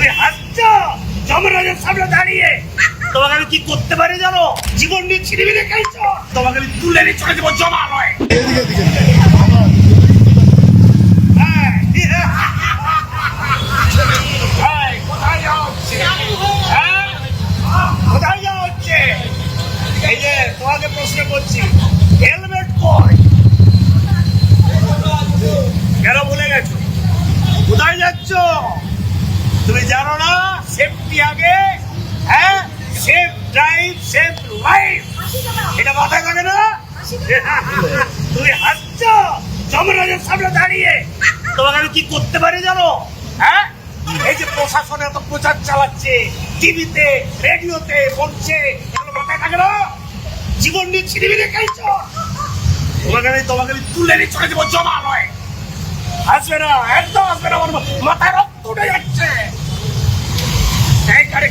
তুমি হাসছ যমরাজের সামনে দাঁড়িয়ে। তোমাকে আমি কি করতে পারি জানো? জীবন নিয়ে ছিনিমিনি খাইছ? তোমাকে আমি তুলে নিয়ে চলে যাব জমা নয় হ্যাঁ। তোমাকে প্রশ্ন করছি হেলমেট কেন ভুলে গেছো? কোথায় যাচ্ছ? তুমি জানো না? সেফটি আগে হ্যাঁ? সেফ ড্রাইভ সেফ লাইফ এটা মাথায় থাকে না। তুমি হাসছ যমরাজের সামনে দাঁড়িয়ে। তোমাকে আমি কি করতে পারি জানো? হ্যাঁ? এই যে প্রশাসন এত প্রচার চালাচ্ছে, টিভিতে, রেডিওতে বলছে মাথায় থাকে না। জীবন নিয়ে ছিনিমিনি খাইছ তোমাকে আমি তোমাকে আমি তুলে নিয়ে জমা নয় আসবে না, একদম আসবে না মাথায় রক্ত উঠে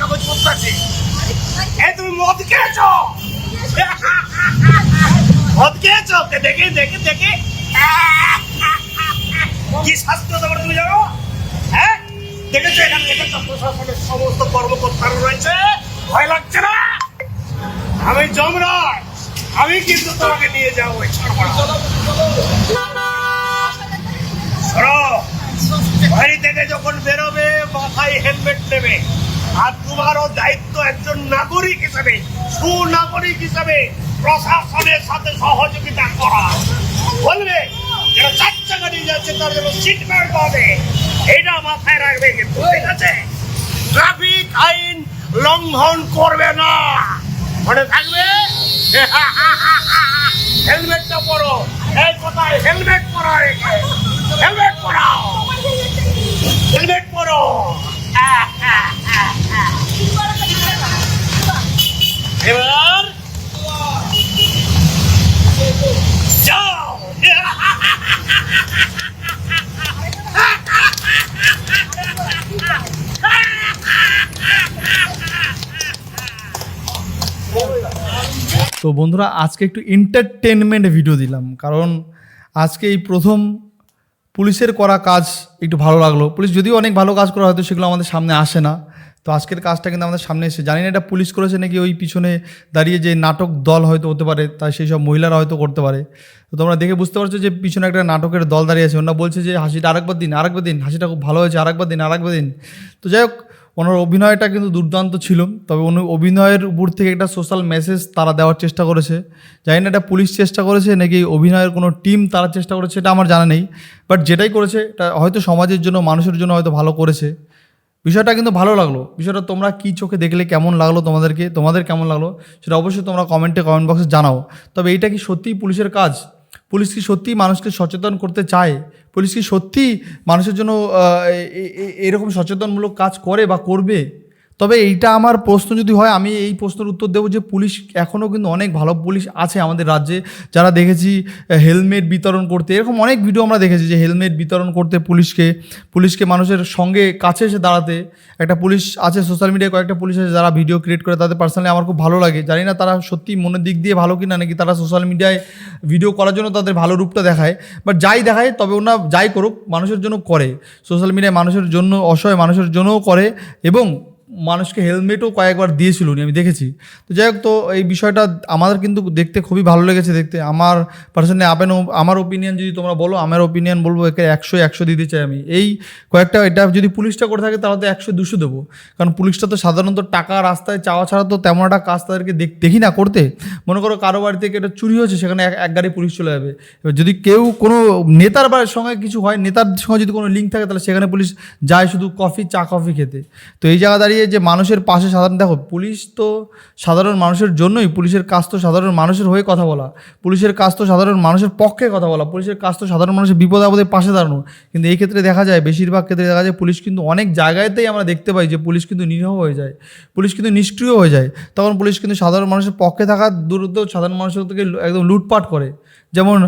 কাগজ আছে এই তুমি মদ খেয়েছো? মদ খেয়েছো? দেখে দেখে দেখে। কি শাস্তি হতে পারে তুমি জানো? হ্যাঁ? দেখেছ এখানে সমস্ত কর্মকর্তারা রয়েছে। ভয় লাগছে না? আমি যমরাজ। আমি কিন্তু তোমাকে নিয়ে যাব বাড়ি থেকে যখন বেরোবে, মাথায় হেলমেট নেবে। আর তোমারও দায়িত্ব একজন নাগরিক হিসেবে, সুনাগরিক হিসেবে প্রশাসনের সাথে সহযোগিতা করা। বলবে যারা চার চাকা যাচ্ছে তার জন্য সিট বেল্ট হবে। এটা মাথায় রাখবে কিন্তু, ঠিক আছে? ট্রাফিক আইন লঙ্ঘন করবে না। মনে থাকবে? হেলমেটটা পরো। এই কোথায় হেলমেট পরো হেলমেট পরাও। তো বন্ধুরা, আজকে একটু এন্টারটেনমেন্ট ভিডিও দিলাম, কারণ আজকে এই প্রথম পুলিশের করা কাজ একটু ভালো লাগল। পুলিশ যদিও অনেক ভালো কাজ করা, হয়তো সেগুলো আমাদের সামনে আসে না। তো আজকের কাজটা কিন্তু আমাদের সামনে এসে জানি না এটা পুলিশ করেছে নাকি ওই পিছনে দাঁড়িয়ে যে নাটক দল হয়তো হতে পারে, তাই সেই সব মহিলারা হয়তো করতে পারে। তো তোমরা দেখে বুঝতে পারছ যে পিছনে একটা নাটকের দল দাঁড়িয়ে আছে। ওনারা বলছে যে হাসিটা আরেকবার দিন আরেকবার দিন, হাসিটা খুব ভালো হয়েছে, আরেকবার দিন আরেকবার দিন। তো যাই হোক ওনার অভিনয়টা কিন্তু দুর্দান্ত ছিল, তবে উনি অভিনয়ের উপর থেকে একটা সোশ্যাল মেসেজ তারা দেওয়ার চেষ্টা করেছে। জানি না এটা পুলিশ চেষ্টা করেছে নাকি অভিনয়ের কোনো টিম তারা চেষ্টা করেছে এটা আমার জানা নেই বাট যেটাই করেছে এটা হয়তো সমাজের জন্য, মানুষের জন্য হয়তো ভালো করেছে। বিষয়টা কিন্তু ভালো লাগল। বিষয়টা তোমরা কী চোখে দেখলে, কেমন লাগল তোমাদেরকে, তোমাদের কেমন লাগল, সেটা অবশ্যই তোমরা কমেন্টে কমেন্ট বক্সে জানাও। তবে এইটা কি সত্যিই পুলিশের কাজ? পুলিশ কি সত্যি মানুষকে সচেতন করতে চায়? পুলিশ কি সত্যি মানুষের জন্য এরকম সচেতনমূলক কাজ করে বা করবে? তবে এইটা আমার প্রশ্ন যদি হয়, আমি এই প্রশ্নের উত্তর দেবো যে পুলিশ এখনও কিন্তু অনেক ভালো পুলিশ আছে আমাদের রাজ্যে। যারা দেখেছি হেলমেট বিতরণ করতে, এরকম অনেক ভিডিও আমরা দেখেছি যে হেলমেট বিতরণ করতে পুলিশকে পুলিশকে মানুষের সঙ্গে কাছে এসে দাঁড়াতে। একটা পুলিশ আছে সোশ্যাল মিডিয়ায় কয়েকটা পুলিশ আছে যারা ভিডিও ক্রিয়েট করে, তাদের পার্সোনালি আমার খুব ভালো লাগে। জানি না তারা সত্যি মনের দিক দিয়ে ভালো কিনা, নাকি তারা সোশ্যাল মিডিয়ায় ভিডিও করার জন্য তাদের ভালো রূপটা দেখায়। বাট যাই দেখায়, তবে ওনা যাই করুক, মানুষের জন্য করে। সোশ্যাল মিডিয়ায় মানুষের জন্য অসহায়, মানুষের জন্যও করে এবং মানুষকে হেলমেটও কয়েকবার দিয়েছিল উনি, আমি দেখেছি। তো যাই হোক, তো এই বিষয়টা আমাদের কিন্তু দেখতে খুবই ভালো লেগেছে দেখতে। আমার পার্সোনালি আপেন আমার ওপিনিয়ন যদি তোমরা বলো, আমার ওপিনিয়ন বলব একে একশো একশো দিতে চাই আমি। এই কয়েকটা, এটা যদি পুলিশটা করে থাকে তাহলে তো একশো দুশো দেবো। কারণ পুলিশটা তো সাধারণত টাকা রাস্তায় চাওয়া ছাড়া তো তেমন একটা কাজ তাদেরকে দেখ- না করতে। মনে করো কারও বাড়ি থেকে এটা চুরি হয়েছে, সেখানে এক এক গাড়ি পুলিশ চলে যাবে। এবার যদি কেউ কোনো নেতার বাড়ির সঙ্গে কিছু হয়, নেতার সঙ্গে যদি কোনো লিঙ্ক থাকে, তাহলে সেখানে পুলিশ যায় শুধু কফি চা কফি খেতে। তো এই জায়গা দাঁড়িয়ে যে মানুষের পাশে সাধারণ, দেখো, পুলিশ তো সাধারণ মানুষের জন্যই, পুলিশের কাজ তো সাধারণ মানুষের হয়ে কথা বলা। পুলিশের কাজ তো সাধারণ মানুষের পক্ষে কথা বলা। পুলিশের কাজ তো সাধারণ মানুষের বিপদ আপদে পাশে দাঁড়ানো। কিন্তু এই ক্ষেত্রে দেখা যায়, বেশিরভাগ ক্ষেত্রে দেখা যায়, পুলিশ কিন্তু অনেক জায়গাতেই আমরা দেখতে পাই যে পুলিশ কিন্তু নিরীহ হয়ে যায়। পুলিশ কিন্তু নিষ্ক্রিয় হয়ে যায়। তখন পুলিশ কিন্তু সাধারণ মানুষের পক্ষে থাকার দূরত্ব সাধারণ মানুষের থেকে একদম লুটপাট করে। যেমন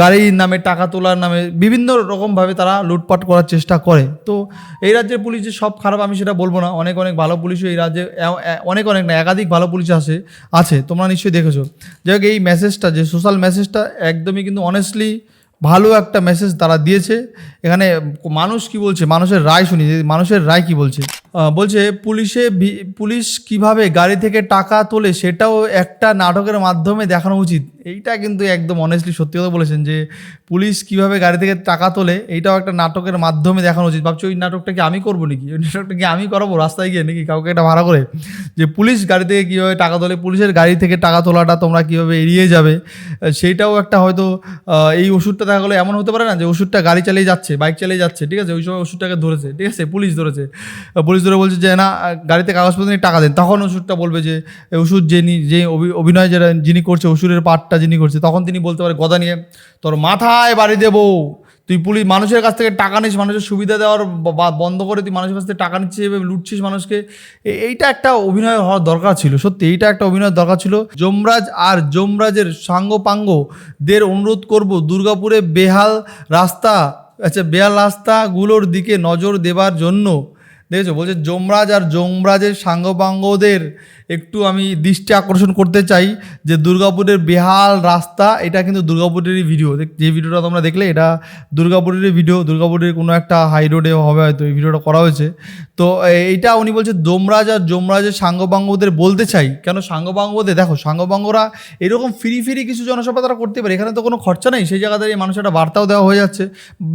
গাড়ির নামে, টাকা তোলার নামে বিভিন্ন রকমভাবে তারা লুটপাট করার চেষ্টা করে। তো এই রাজ্যের পুলিশ যে সব খারাপ, আমি সেটা বলব না। অনেক অনেক ভালো পুলিশও এই রাজ্যে অনেক অনেক না, একাধিক ভালো পুলিশ আছে আছে। তোমরা নিশ্চয়ই দেখেছ। যাই হোক, এই মেসেজটা যে সোশ্যাল মেসেজটা একদমই কিন্তু অনেস্টলি ভালো একটা মেসেজ তারা দিয়েছে। এখানে মানুষ কি বলছে? মানুষের রায় শুনি মানুষের রায় কি বলছে? বলছে, পুলিশে পুলিশ কীভাবে গাড়ি থেকে টাকা তোলে সেটাও একটা নাটকের মাধ্যমে দেখানো উচিত। এইটা কিন্তু একদম অনেস্টলি সত্যি কথা বলেছেন যে, পুলিশ কীভাবে গাড়ি থেকে টাকা তোলে, এইটাও একটা নাটকের মাধ্যমে দেখানো উচিত। ভাবছি, ওই নাটকটা কি আমি করব নাকি? ওই নাটকটা কি আমি করাবো রাস্তায় গিয়ে নাকি কাউকে এটা ভাড়া করে? যে, পুলিশ গাড়ি থেকে কীভাবে টাকা তোলে, পুলিশের গাড়ি থেকে টাকা তোলাটা তোমরা কীভাবে এড়িয়ে যাবে? সেইটাও একটা হয়তো এই ওষুধটা দেখা গেলো এমন হতে পারে না যে, ওষুধটা গাড়ি চালিয়ে যাচ্ছে, বাইক চালিয়ে যাচ্ছে, ঠিক আছে? ওই সময় ওষুধটাকে ধরেছে, ঠিক আছে? পুলিশ ধরেছে। পুলিশ ধরে বলছে যে, না, গাড়িতে কাগজপত্র নিয়ে টাকা দেন। তখন ওষুধটা বলবে যে ওষুধ যে অভি- অভিনয় যেটা যিনি করছে, ওষুধের পার্টটা যিনি করছে, তখন তিনি বলতে পারে, গদা নিয়ে তোর মাথায় বাড়ি দেবো। তুই পুলিশ, মানুষের কাছ থেকে টাকা নিস, মানুষের সুবিধা দেওয়ার বন্ধ করে তুই মানুষের কাছ থেকে টাকা নিচ্ছিস, এভাবে লুটছিস মানুষকে। এইটা একটা অভিনয় হওয়ার দরকার ছিল, সত্যি। এইটা একটা অভিনয়ের দরকার ছিল। যমরাজ আর যমরাজের সাঙ্গপাঙ্গদের অনুরোধ করব, দুর্গাপুরে বেহাল রাস্তা আচ্ছা বেহাল রাস্তাগুলোর দিকে নজর দেবার জন্য দেখেছ? বলছে, যমরাজ আর যমরাজের সাঙ্গপাঙ্গদের একটু আমি দৃষ্টি আকর্ষণ করতে চাই যে দুর্গাপুরের বেহাল রাস্তা, এটা কিন্তু দুর্গাপুরেরই ভিডিও যে ভিডিওটা তোমরা দেখলে, এটা দুর্গাপুরেরই ভিডিও দুর্গাপুরের কোনো একটা হাই রোডে হবে হয়তো এই ভিডিওটা করা হয়েছে। তো এইটা উনি বলছে, যমরাজ আর যমরাজের সাঙ্গপাঙ্গদের বলতে চাই। কেন সাঙ্গপাঙ্গদের, দেখো, সাঙ্গপাঙ্গরা এরকম ফ্রি ফ্রি কিছু জনসভা তারা করতে পারে। এখানে তো কোনো খরচা নেই, সেই জায়গা দাঁড়িয়ে মানুষ একটা বার্তাও দেওয়া হয়ে যাচ্ছে।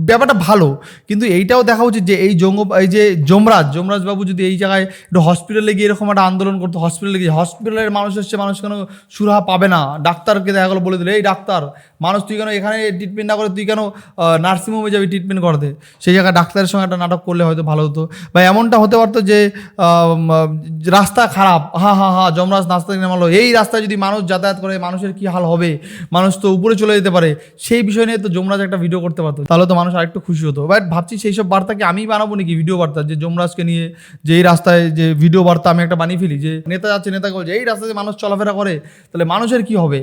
ব্যাপারটা ভালো, কিন্তু এইটাও দেখা উচিত যে এই জঙ্গ এই যে যমরাজ যমরাজ বাবু যদি এই জায়গায় একটু হসপিটালে গিয়ে এরকম একটা আন্দোলন করতো হসপিটালে গিয়ে হসপিটালের মানুষ এসছে মানুষ কেন সুরাহা পাবে না। ডাক্তারকে দেখা গেলো, বলে দিলে, এই ডাক্তার, মানুষ তুই কেন এখানে ট্রিটমেন্ট না করে, তুই কেন নার্সিংহোমে যাবি ট্রিটমেন্ট করতে? সেই জায়গায় ডাক্তারের সঙ্গে একটা নাটক করলে হয়তো ভালো হতো। বা এমনটা হতে পারতো যে রাস্তা খারাপ, হা হা হা, যমরাজ রাস্তা নামালো। এই রাস্তায় যদি মানুষ যাতায়াত করে, মানুষের কি হাল হবে? মানুষ তো উপরে চলে যেতে পারে। সেই বিষয় নিয়ে তো যমরাজ একটা ভিডিও করতে পারতো। তাহলে তো মানুষ আরেকটু খুশি হতো। বাট ভাবছি সেই সব বার্তাকে আমি বানাবো নাকি? ভিডিও বার্তা যে যমরাজকে নিয়ে যে এই রাস্তায় যে ভিডিও বার্তা আমি একটা বানিয়ে ফেলি যে, নেতা যাচ্ছে নেতাকে বলছে, এই রাস্তায় যে মানুষ চলাফেরা করে, তাহলে মানুষের কি হবে?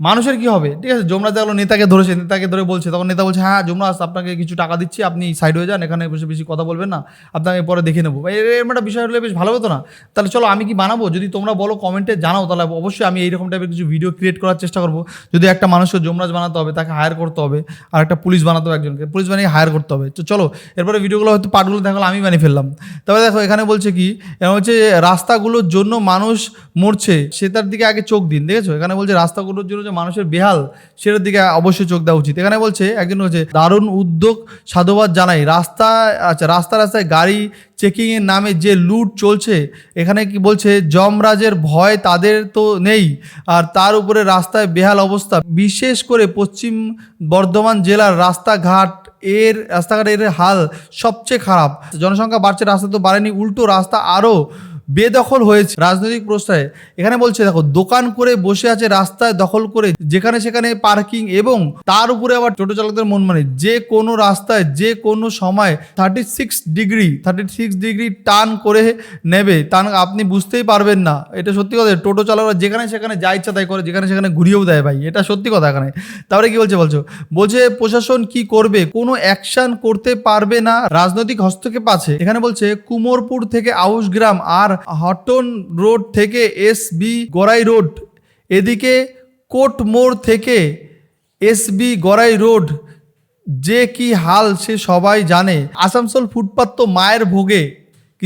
মানুষের কি হবে? ঠিক আছে যমরাজ দেখল, নেতাকে ধরেছে, নেতাকে ধরে বলছে, তখন নেতা বলছে হ্যাঁ যমরাজ আপনাকে কিছু টাকা দিচ্ছি, আপনি সাইড হয়ে যান, এখানে বসে বেশি কথা বলবেন না, আপনাকে পরে দেখে নেব। এরকম একটা বিষয় হলে বেশ ভালো হতো না। তাহলে চলো, আমি কি বানাবো? যদি তোমরা বলো কমেন্টে জানাও, তাহলে অবশ্যই আমি এইরকম টাইপের কিছু ভিডিও ক্রিয়েট করার চেষ্টা করব। যদি একটা মানুষকে যমরাজ বানাতে হবে, তাকে হায়ার করতে হবে, আর একটা পুলিশ বানাতে হবে একজনকে পুলিশ বানিয়ে হায়ার করতে হবে। তো চলো, এরপরে ভিডিওগুলো হয়তো পার্টগুলো দেখাল, আমি বানিয়ে ফেললাম। তবে দেখো, এখানে বলছে কি হচ্ছে রাস্তাগুলোর জন্য মানুষ মরছে, সে তার দিকে আগে চোখ দিন, দেখেছ? এখানে বলছে রাস্তাগুলোর জন্য যে মানুষের বেহাল, সেটার দিকে অবশ্যই চোখ দেওয়া উচিত। এখানে বলছে একজন হচ্ছে, দারুণ উদ্যোগ সাধুবাদ জানাই। রাস্তা আচ্ছা রাস্তা রাস্তায় গাড়ি চেকিংয়ের নামে যে লুট চলছে, এখানে কি বলছে, যমরাজের ভয় তাদের তো নেই, আর তার উপরে রাস্তায় বেহাল অবস্থা। বিশেষ করে পশ্চিম বর্ধমান জেলার রাস্তাঘাট এর, রাস্তাঘাটের হাল সবচেয়ে খারাপ। জনসংখ্যা বাড়ছে, রাস্তা তো বাড়েনি, উল্টো রাস্তা আরও বেদখল হয়েছে। রাজনৈতিক প্রশ্রয়ে এখানে বলছে, দেখো, দোকান করে বসে আছে, রাস্তায় দখল করে যেখানে সেখানে পার্কিং এবং তার উপরে আবার টোটো চালকদের মন মানে যে কোনো রাস্তায়, যে কোনো সময় thirty six degree thirty six degree টান করে নেবে। টান আপনি বুঝতেই পারবেন না। এটা সত্যি কথা, টোটো চালকরা যেখানে সেখানে যা ইচ্ছা তাই করে, যেখানে সেখানে ঘুরিয়েও দেয় ভাই। এটা সত্যি কথা এখানে। তারপরে কি বলছে বলছো? বলছে, প্রশাসন কি করবে? কোনো অ্যাকশন করতে পারবে না। রাজনৈতিক হস্তক্ষেপ আছে। এখানে বলছে, কুমোরপুর থেকে আউশগ্রাম আর হটন রোড থেকে এস বি গড়াই রোড, এদিকে কোট মোড় থেকে এস বি গড়াই রোড, যে কি হাল সে সবাই জানে। আসানসোল ফুটপাত তো মায়ের ভোগে।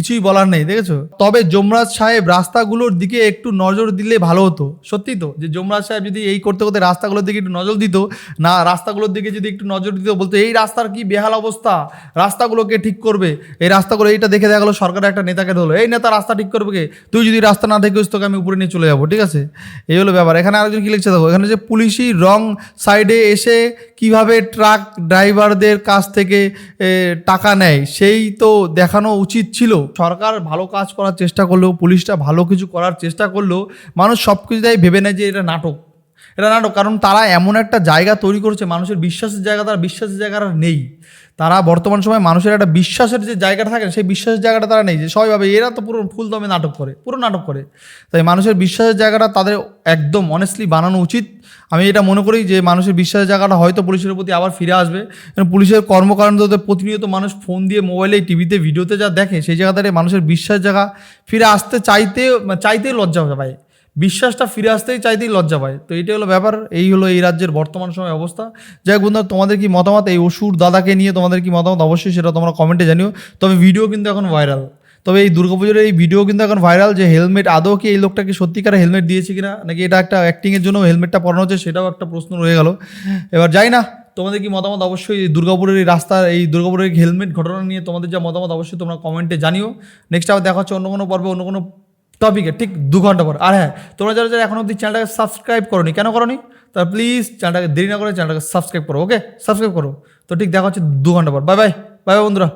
কিছুই বলার নেই, দেখেছ? তবে যমরাজ সাহেব রাস্তাগুলোর দিকে একটু নজর দিলে ভালো হতো। সত্যি তো, যে যমরাজ সাহেব যদি এই করতে করতে রাস্তাগুলোর দিকে একটু নজর দিত, না, রাস্তাগুলোর দিকে যদি একটু নজর দিত, বলতো, এই রাস্তার কি বেহাল অবস্থা? রাস্তাগুলোকে ঠিক করবে? এই রাস্তাগুলো এইটা দেখে দেখা গেলো, সরকারের একটা নেতাকে ধরলো, এই নেতা রাস্তা ঠিক করবে কে? তুই যদি রাস্তা না দেখিস, তোকে আমি উপরে নিয়ে চলে যাব। ঠিক আছে? এই হলো ব্যাপার। এখানে আরেকজন কি লিখছে দেখো, এখানে যে পুলিশই রং সাইডে এসে কীভাবে ট্রাক ড্রাইভারদের কাছ থেকে টাকা নেয়, সেই তো দেখানো উচিত ছিল। সরকার ভালো কাজ করার চেষ্টা করলেও, পুলিশটা ভালো কিছু করার চেষ্টা করলেও, মানুষ সব কিছুটাই ভেবে নেয় যে এটা নাটক। এটা নাটক, কারণ তারা এমন একটা জায়গা তৈরি করেছে, মানুষের বিশ্বাসের জায়গা, তারা বিশ্বাসের জায়গা নেই। তারা বর্তমান সময় মানুষের একটা বিশ্বাসের যে জায়গাটা থাকে, সেই বিশ্বাসের জায়গাটা তারা নেই যে সবাই ভাবে এরা তো পুরো ফুল দমে নাটক করে, পুরো নাটক করে। তাই মানুষের বিশ্বাসের জায়গাটা তাদের একদম অনেস্টলি বানানো উচিত। আমি এটা মনে করি যে মানুষের বিশ্বাসের জায়গাটা হয়তো পুলিশের প্রতি আবার ফিরে আসবে। কারণ পুলিশের কর্মকাণ্ডতে প্রতিনিয়ত মানুষ ফোন দিয়ে মোবাইলে টিভিতে ভিডিওতে যা দেখে, সেই জায়গা থেকে মানুষের বিশ্বাসের জায়গা ফিরে আসতে চাইতে, চাইতেই লজ্জা পায় বিশ্বাসটা ফিরে আসতেই চাইতেই লজ্জা পায়। তো এইটাই হলো ব্যাপার, এই হলো এই রাজ্যের বর্তমান সময় অবস্থা। যাই হোক বন্ধুরা, তোমাদের কি মতামত? এই অসুর দাদাকে নিয়ে তোমাদের কি মতামত? অবশ্যই সেটা তোমরা কমেন্টে জানিও। তবে ভিডিও কিন্তু এখন ভাইরাল তবে এই দুর্গাপুজোর এই ভিডিও কিন্তু এখন ভাইরাল যে হেলমেট আদৌ কি এই লোকটাকে সত্যিকার হেলমেট দিয়েছে কিনা? নাকি এটা একটা অ্যাক্টিংয়ের জন্য হেলমেটটা পরানো হচ্ছে সেটাও একটা প্রশ্ন রয়ে গেল। এবার যাই না, তোমাদের কি মতামত? অবশ্যই এই দুর্গাপুরের এই রাস্তার, এই দুর্গাপুরের হেলমেট ঘটনা নিয়ে তোমাদের যা মতামত, অবশ্যই তোমরা কমেন্টে জানিও। নেক্সট আবার দেখা হচ্ছে অন্য কোনো পর্বে, অন্য কোনো টপিকে ঠিক দু ঘণ্টা পর। আর হ্যাঁ তোমরা যারা যারা এখন অব্দি চ্যানেলটাকে সাবস্ক্রাইব করোনি, কেন করোনি? তা প্লিজ চ্যানেলটাকে দেরি না করে চ্যানেলটাকে সাবস্ক্রাইব করো ওকে সাবস্ক্রাইব করো। তো ঠিক দেখা হচ্ছে দু ঘণ্টা পর। বাই বাই বাই বাই বন্ধুরা।